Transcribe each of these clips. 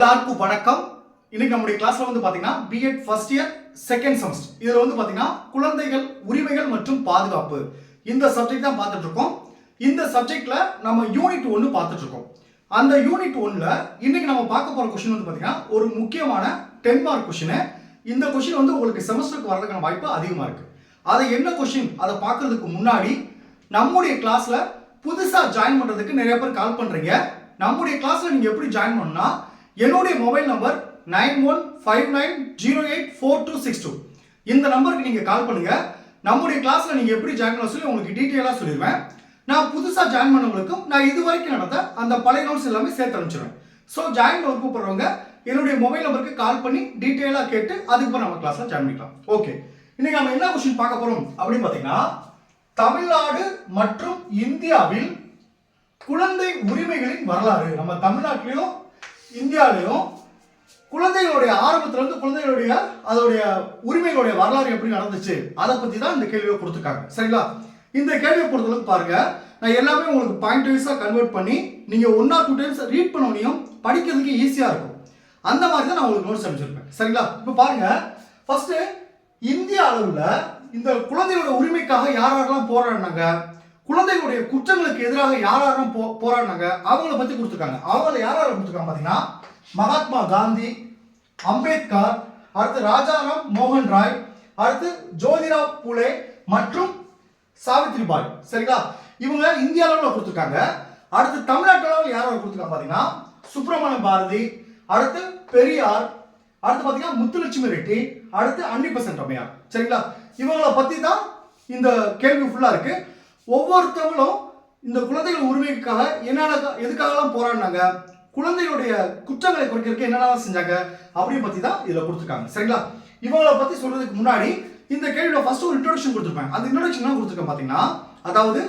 எல்லாருக்கும் வணக்கம். இன்னைக்கு நம்முடைய கிளாஸ்ல வந்து பாத்தீங்கன்னா BEd first year second semester இதுல வந்து பாத்தீங்கன்னா குழந்தைகள் உரிமைகள் மற்றும் பாதுகாப்பு. இந்த சப்ஜெக்ட் தான் பார்த்துட்டு இருக்கோம். இந்த சப்ஜெக்ட்ல நம்ம யூனிட் ஒன்று பார்த்துட்டு இருக்கோம். அந்த யூனிட் ஒன்ல இன்னைக்கு நம்ம பார்க்க போற கொஸ்டின் வந்து பாத்தீங்கன்னா ஒரு முக்கியமான டென் மார்க் கொஸ்டின் இந்த கொஸ்டின் வந்து உங்களுக்கு செமஸ்டருக்கு வர்றதுக்கான வாய்ப்பு அதிகமா இருக்கு. அதை என்ன கொஸ்டின் அதை பார்க்கறதுக்கு முன்னாடி நம்முடைய கிளாஸ்ல புதுசா ஜாயின் பண்றதுக்கு நிறைய பேர் கால் பண்றீங்க. நம்முடைய கிளாஸ்ல நீங்க எப்படி ஜாயின் பண்ணா என்னுடைய mobile number nine one five nine zero eight four two six two. இந்த நம்பருக்கு நீங்கள் கால் பண்ணுங்கள் நம்முடைய கிளாஸில் நீங்கள் எப்படி ஜாயின் பண்ண சொல்லி உங்களுக்கு டீட்டெயிலாக சொல்லிடுவேன். நான் புதுசாக ஜாயின் பண்ணவங்களுக்கும் நான் இது வரைக்கும் நடந்த அந்த பழைய நோட்ஸ் எல்லாமே சேர்த்து அனுப்பிச்சிடுவேன் ஸோ ஜாயின் ஒர்க் கூப்பிடுறவங்க என்னுடைய மொபைல் நம்பருக்கு கால் பண்ணி டீட்டெயிலாக கேட்டு அதுக்கப்புறம் நம்ம கிளாஸில் ஜாயின் பண்ணிக்கலாம். ஓகே இன்னைக்கு நம்ம என்ன கொஸ்டின் பார்க்க போகிறோம் அப்படின்னு பார்த்தீங்கன்னா தமிழ்நாடு மற்றும் இந்தியாவில் குழந்தை உரிமைகளின் வரலாறு. நம்ம தமிழ்நாட்டிலையும் இந்தியாவிலையும் குழந்தைகளுடைய ஆரம்பத்துல இருந்து குழந்தைகளுடைய அதோடைய உரிமைகளுடைய வரலாறு எப்படி நடந்துச்சு? அதை பத்தி தான் இந்த கேள்வியை கொடுத்துருக்காங்க. சரிங்களா? இந்த கேள்வியை பொறுத்தளவுக்கு பாருங்க. நான் எல்லாமே உங்களுக்கு பாயிண்ட் வைஸா கன்வெர்ட் பண்ணி நீங்க one or two times read பண்ண படிக்கிறதுக்கு ஈஸியா இருக்கும். அந்த மாதிரி தான் நான் உங்களுக்கு நோட்ஸ் அனுப்பிச்சிருப்பேன். சரிங்களா? இப்போ பாருங்க. ஃபர்ஸ்ட் இந்திய அளவில் இந்த குழந்தைகளோட உரிமைக்காக யார் யாரெல்லாம் போராடினாங்க? குழந்தைகளுடைய குற்றங்களுக்கு எதிராக யார் யாரும் போ போராடினாங்க அவங்கள பற்றி கொடுத்துருக்காங்க. அவங்கள யார் யாரை கொடுத்துருக்காங்க பார்த்தீங்கன்னா மகாத்மா காந்தி அம்பேத்கர் அடுத்து ராஜாராம் மோகன் ராய் அடுத்து ஜோதிராவ் புலே மற்றும் சாவித்ரிபாய் சரிங்களா? இவங்க இந்திய அளவில் கொடுத்துருக்காங்க. அடுத்து தமிழ்நாட்டு அளவில் யார் யார் கொடுத்துருக்காங்க பார்த்தீங்கன்னா சுப்பிரமணிய பாரதி அடுத்து பெரியார் அடுத்து பார்த்தீங்கன்னா முத்துலட்சுமி ரெட்டி அடுத்து அன்னிபெசன்ட் ரம்யா. சரிங்களா? இவங்களை பற்றி தான் இந்த கேள்வி ஃபுல்லாக இருக்குது ஒவ்வொருத்தவங்களும் இந்த குழந்தைகள் உரிமைக்காக என்னென்ன எதுக்காகலாம் போராடினாங்க? குழந்தைகளுடைய குற்றங்களை குறைக்கிறதுக்கு என்னென்னலாம் செஞ்சாங்க? அப்படின்னு பற்றி தான் இதில் கொடுத்துருக்காங்க. சரிங்களா? இவங்களை பற்றி சொல்றதுக்கு முன்னாடி இந்த கேள்வியில் ஃபஸ்ட்டு ஒரு இன்ட்ரோடக்ஷன் கொடுத்துருப்பேன் அந்த இன்ட்ரோடக்ஷன் என்ன கொடுத்துருக்கேன் பார்த்தீங்கன்னா அதாவது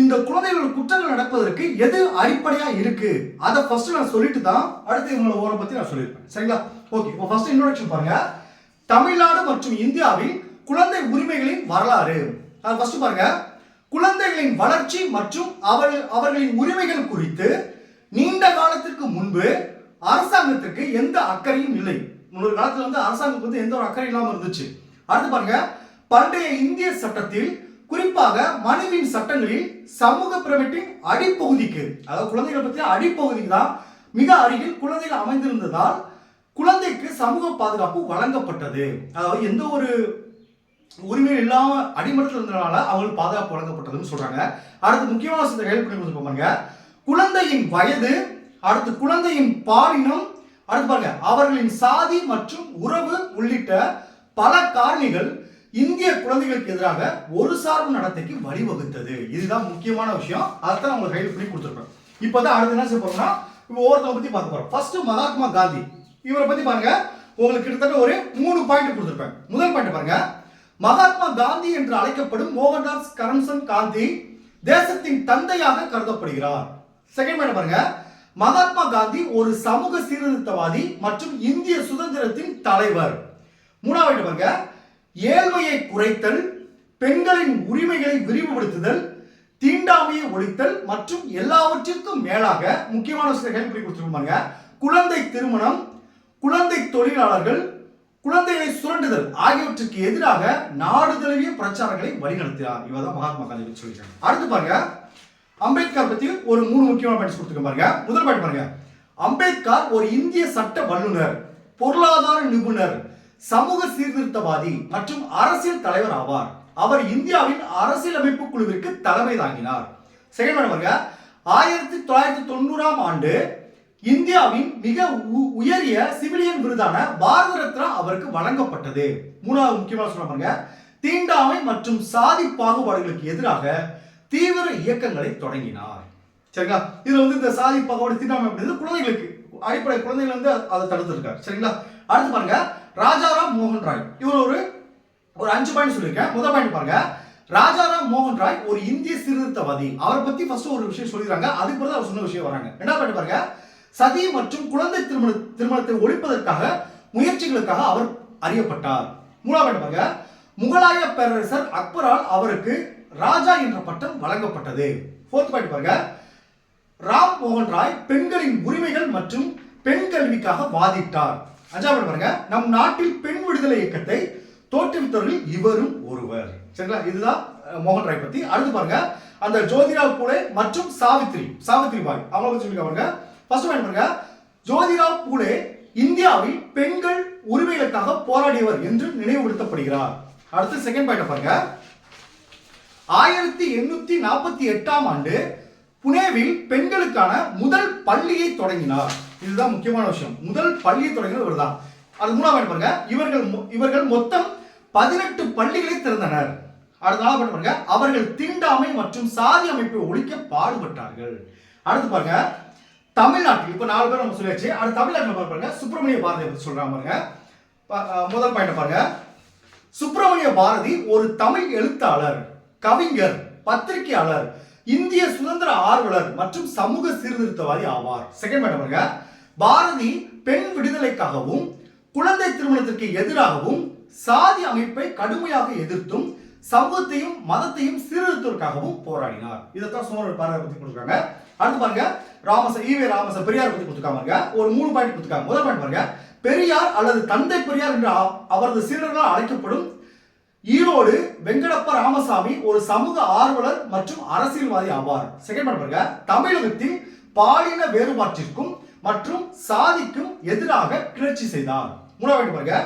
இந்த குழந்தைகளோட குற்றங்கள் நடப்பதற்கு எது அடிப்படையா இருக்கு? அதை ஃபர்ஸ்ட் நான் சொல்லிட்டு தான் அடுத்து இவங்களோட ஓரை பத்தி நான் சொல்லியிருப்பேன். சரிங்களா? ஓகே இப்போ ஃபர்ஸ்ட் இன்ட்ரோடக்ஷன் பாருங்க. தமிழ்நாடு மற்றும் இந்தியாவில் குழந்தை உரிமைகளின் வரலாறு. அது ஃபர்ஸ்ட் பாருங்க. குழந்தைகளின் வளர்ச்சி மற்றும் அவர்கள் அவர்களின் உரிமைகள் குறித்து நீண்ட காலத்திற்கு முன்பு அரசாங்கத்திற்கு எந்த அக்கறையும் இல்லை. முன்னொரு காலத்தில் வந்து அரசாங்கத்துக்கு வந்து எந்த ஒரு அக்கறை இல்லாமல் இருந்துச்சு. அடுத்து பாருங்க பண்டைய இந்திய சட்டத்தில் குறிப்பாக மனுவின் சட்டங்களில் சமூக பிரமிட்டின் அடிப்பகுதிக்கு அதாவது குழந்தைகளை பற்றி அடிப்பகுதிக்கு தான் மிக அருகில் குழந்தைகள் அமைந்திருந்ததால் குழந்தைக்கு சமூக பாதுகாப்பு வழங்கப்பட்டது. அதாவது எந்த ஒரு உரிமை இல்லாம அடிமட்டத்தில் இருந்தனால அவங்களுக்கு பாதுகாப்பு வழங்கப்பட்டதுன்னு சொல்றாங்க. அடுத்து முக்கியமான சில ஹெல்ப் பண்ணி பாருங்க. குழந்தையின் வயது அடுத்து குழந்தையின் பாலினம் அடுத்து பாருங்க அவர்களின் சாதி மற்றும் உறவு உள்ளிட்ட பல காரணிகள் இந்திய குழந்தைகளுக்கு எதிராக ஒரு சார்பு நடத்தைக்கு வழிவகுத்தது. இதுதான் முக்கியமான விஷயம். அதைத்தான் நான் உங்களுக்கு ஹெல்ப் பண்ணி கொடுத்துருப்பேன் இப்போதான் அடுத்து என்ன செய்ய போறோம்னா இப்போ ஒவ்வொருத்தவங்க பத்தி பார்க்க போறோம். ஃபர்ஸ்ட் மகாத்மா காந்தி. இவரை பத்தி பாருங்க. உங்களுக்கு கிட்டத்தட்ட ஒரு மூணு பாயிண்ட் கொடுத்துருப்பேன். முதல் பாயிண்ட் பாருங்க. மகாத்மா காந்தி என்று அழைக்கப்படும் மோகன்தாஸ் கரம்சந்த் காந்தி தேசத்தின் தந்தையாக கருதப்படுகிறார். செகண்ட் பாயிண்ட் பாருங்க. மகாத்மா காந்தி ஒரு சமூக சீர்திருத்தவாதி மற்றும் இந்திய சுதந்திரத்தின் தலைவர். மூணாவது பாருங்க. ஏழ்மையை குறைத்தல் பெண்களின் உரிமைகளை விரிவுபடுத்துதல் தீண்டாமையை ஒழித்தல் மற்றும் எல்லாவற்றிற்கும் மேலாக முக்கியமான சில கேள்வி கொடுத்துருப்பாங்க குழந்தை திருமணம் குழந்தை தொழிலாளர்கள் குழந்தைகளை சுரண்டுதல் ஆகியவற்றுக்கு எதிராக நாடு தழுவிய பிரச்சாரங்களை வழிநடத்தினார். இவர் தான் மகாத்மா காந்தி பற்றி சொல்லியிருக்காங்க அடுத்து பாருங்க அம்பேத்கர் பத்தி ஒரு மூணு முக்கியமான பாயிண்ட்ஸ் கொடுத்துருக்க பாருங்க. முதல் பாயிண்ட் பாருங்க அம்பேத்கர் ஒரு இந்திய சட்ட வல்லுனர் பொருளாதார நிபுணர் சமூக சீர்திருத்தவாதி மற்றும் அரசியல் தலைவர் ஆவார். அவர் இந்தியாவின் அரசியலமைப்பு குழுவிற்கு தலைமை தாங்கினார். செகண்ட் பாருங்க ஆயிரத்தி தொள்ளாயிரத்தி தொண்ணூறாம் ஆண்டு இந்தியாவின் மிக உ- உயரிய சிவிலியன் விருதான பாரத ரத்னா அவருக்கு வழங்கப்பட்டது. மூணாவது முக்கியமான சொல்ல பாருங்க. தீண்டாமை மற்றும் சாதி பாகுபாடுகளுக்கு எதிராக தீவிர இயக்கங்களை தொடங்கினார். சரிங்களா? இதுல வந்து இந்த சாதி பாகுபாடு தீண்டாமை அப்படின்றது குழந்தைகளுக்கு அடிப்படை குழந்தைகள் வந்து அதை தடுத்திருக்காரு. சரிங்களா? அடுத்து பாருங்க. ராஜாராம் மோகன் ராய். இவர் ஒரு ஒரு அஞ்சு பாயிண்ட் சொல்லியிருக்கேன். முதல் பாயிண்ட் பாருங்க. ராஜாராம் மோகன் ராய் ஒரு இந்திய சீர்திருத்தவாதி. அவரை பத்தி ஃபர்ஸ்ட் ஒரு விஷயம் சொல்லிடுறாங்க. அதுக்கு பிறகு அவர் சொன்ன விஷயம் வராங்க. என்ன பாயிண்ட் பாருங்க. சதி மற்றும் குழந்தை திருமண திருமணத்தை ஒழிப்பதற்காக முயற்சிகளுக்காக அவர் அறியப்பட்டார். மூணாவது பாருங்க முகலாய பேரரசர் அக்பரால் அவருக்கு ராஜா என்ற பட்டம் வழங்கப்பட்டது. ஃபோர்த் பாயிண்ட் பாருங்க. ராம் மோகன் ராய் பெண்களின் உரிமைகள் மற்றும் பெண் கல்விக்காக வாதிட்டார். அஞ்சாவது பாருங்க. நம் நாட்டில் பெண் விடுதலை இயக்கத்தை தோற்றுவித்தவர்கள் இவரும் ஒருவர். சரிங்களா? இதுதான் மோகன் ராய் பத்தி. அடுத்து பாருங்க. அந்த ஜோதிராவ் பூலே மற்றும் சாவித்ரி சாவித்ரி பாய். அவங்கள பத்தி பாருங்க. ஃபர்ஸ்ட் பாயிண்ட் பாருங்க. ஜோதிரா பூலே இந்தியாவில் பெண்கள் உரிமைகளுக்காக போராடியவர் என்று நினைவுபடுத்தப்படுகிறார். அடுத்து செகண்ட் பாயிண்ட் பாருங்க. ஆயிரத்தி எண்ணூத்தி நாற்பத்தி எட்டாம் ஆண்டு புனேவில் பெண்களுக்கான முதல் பள்ளியை தொடங்கினார். இதுதான் முக்கியமான விஷயம். முதல் பள்ளியை தொடங்கினது இவர்தான். அது மூணாவது பாருங்க. இவர்கள் இவர்கள் மொத்தம் பதினெட்டு பள்ளிகளை திறந்தனர். அடுத்த நாள் பாருங்க. அவர்கள் தீண்டாமை மற்றும் சாதி அமைப்பை ஒழிக்க பாடுபட்டார்கள். அடுத்து பாருங்க. தமிழ்நாட்டில் இப்போ நாலு பேர் நம்ம சொல்லியாச்சு. அடுத்து தமிழ்நாட்டில் பாருங்க சுப்பிரமணிய பாரதியை பற்றி சொல்கிறாங்க பாருங்க. முதல் பாயிண்ட் பாருங்க. சுப்பிரமணிய பாரதி ஒரு தமிழ் எழுத்தாளர் கவிஞர் பத்திரிகையாளர் இந்திய சுதந்திர ஆர்வலர் மற்றும் சமூக சீர்திருத்தவாதி ஆவார். செகண்ட் பாயிண்ட் பாருங்க. பாரதி பெண் விடுதலைக்காகவும் குழந்தை திருமணத்திற்கு எதிராகவும் சாதி அமைப்பை கடுமையாக எதிர்த்தும் சமூகத்தையும் மதத்தையும் சீர்திருத்தத்திற்காகவும் போராடினார். இதைத்தான் சுமார் பாரதி பத்தி கொடுக்குறாங்க. அடுத்து பாருங்க. ராமச ஈவே ராமச பெரியார் பத்தி கொடுத்துருக்காங்க பாருங்க. ஒரு மூணு பாயிண்ட் கொடுத்துருக்காங்க. முதல் பாயிண்ட் பாருங்க. பெரியார் அல்லது தந்தை பெரியார் என்று அவரது சீடர்களால் அழைக்கப்படும் ஈரோடு வெங்கடப்ப ராமசாமி ஒரு சமூக ஆர்வலர் மற்றும் அரசியல்வாதி ஆவார். செகண்ட் பாயிண்ட் பாருங்க. தமிழகத்தின் பாலின வேறுபாட்டிற்கும் மற்றும் சாதிக்கும் எதிராக கிளர்ச்சி செய்தார். மூணாவது பாருங்க.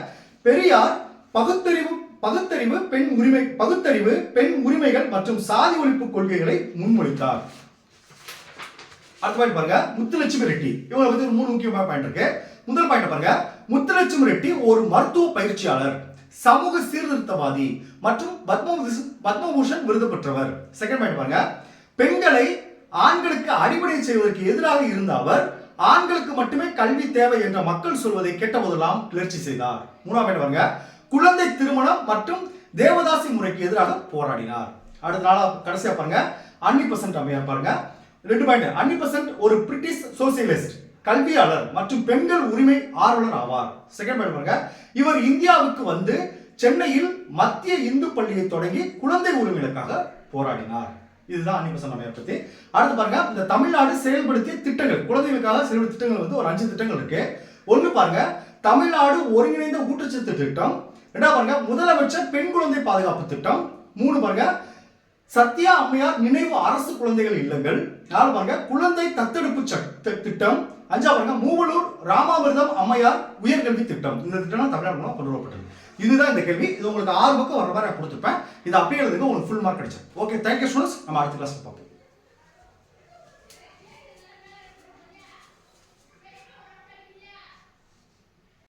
பெரியார் பகுத்தறிவு பகுத்தறிவு பெண் உரிமை பகுத்தறிவு பெண் உரிமைகள் மற்றும் சாதி ஒழிப்பு கொள்கைகளை முன்மொழித்தார் அடுத்த பாயிண்ட் பாருங்க. முத்துலட்சுமி ரெட்டி. இவங்களை பத்தி ஒரு மூணு முக்கியமான பாயிண்ட் இருக்கு. முதல் பாயிண்ட் பாருங்க. முத்துலட்சுமி ரெட்டி ஒரு மருத்துவ பயிற்சியாளர் சமூக சீர்திருத்தவாதி மற்றும் பத்மபூஷன் பத்மபூஷன் விருது பெற்றவர். செகண்ட் பாயிண்ட் பாருங்க. பெண்களை ஆண்களுக்கு அடிப்படை செய்வதற்கு எதிராக இருந்த அவர் ஆண்களுக்கு மட்டுமே கல்வி தேவை என்ற மக்கள் சொல்வதை கேட்டபோதெல்லாம் கிளர்ச்சி செய்தார். மூணாம் பாயிண்ட் பாருங்க. குழந்தை திருமணம் மற்றும் தேவதாசி முறைக்கு எதிராக போராடினார். அடுத்த நாளா கடைசியா பாருங்க. அன்னி பசன்ட் அம்மையார் பாருங்க. ரெண்டு பாயிண்ட் அன்னி பசன்ட் ஒரு பிரிட்டிஷ் சோசியலிஸ்ட் கல்வியாளர் மற்றும் பெண்கள் உரிமை ஆர்வலர் ஆவார். செகண்ட் பாயிண்ட் பாருங்க. இவர் இந்தியாவுக்கு வந்து சென்னையில் மத்திய இந்து பள்ளியை தொடங்கி குழந்தை உரிமைகளுக்காக போராடினார். இதுதான் அன்னி பசன்ட் பத்தி. அடுத்து பாருங்க. இந்த தமிழ்நாடு செயல்படுத்திய திட்டங்கள் குழந்தைகளுக்காக செயல்படுத்திய திட்டங்கள் வந்து ஒரு அஞ்சு திட்டங்கள் இருக்கு. ஒன்று பாருங்க. தமிழ்நாடு ஒருங்கிணைந்த ஊட்டச்சத்து திட்டம். ரெண்டாவது பாருங்க. முதலமைச்சர் பெண் குழந்தை பாதுகாப்பு திட்டம். மூணு பாருங்க. சத்யா அம்மையார் நினைவு அரசு குழந்தைகள் இல்லங்கள். நாலு பாருங்க? குழந்தை தத்தெடுப்பு திட்டம். அஞ்சா பாருங்க மூவலூர் ராமாமிர்தம் அம்மையார் உயர்கல்வி திட்டம். இந்த திட்டம் தமிழ்நாடு மூலம் கொண்டு வரப்பட்டது. இதுதான் இந்த கேள்வி. இது உங்களுக்கு ஆறு பக்கம் வர மாதிரி நான் கொடுத்துருப்பேன். இது அப்படியே எழுதுங்க உங்களுக்கு ஃபுல் மார்க் கிடைச்சது ஓகே தேங்க்யூ ஸ்டூடெண்ட்ஸ் நம்ம அடுத்த கிளாஸ் பார்ப்போம்.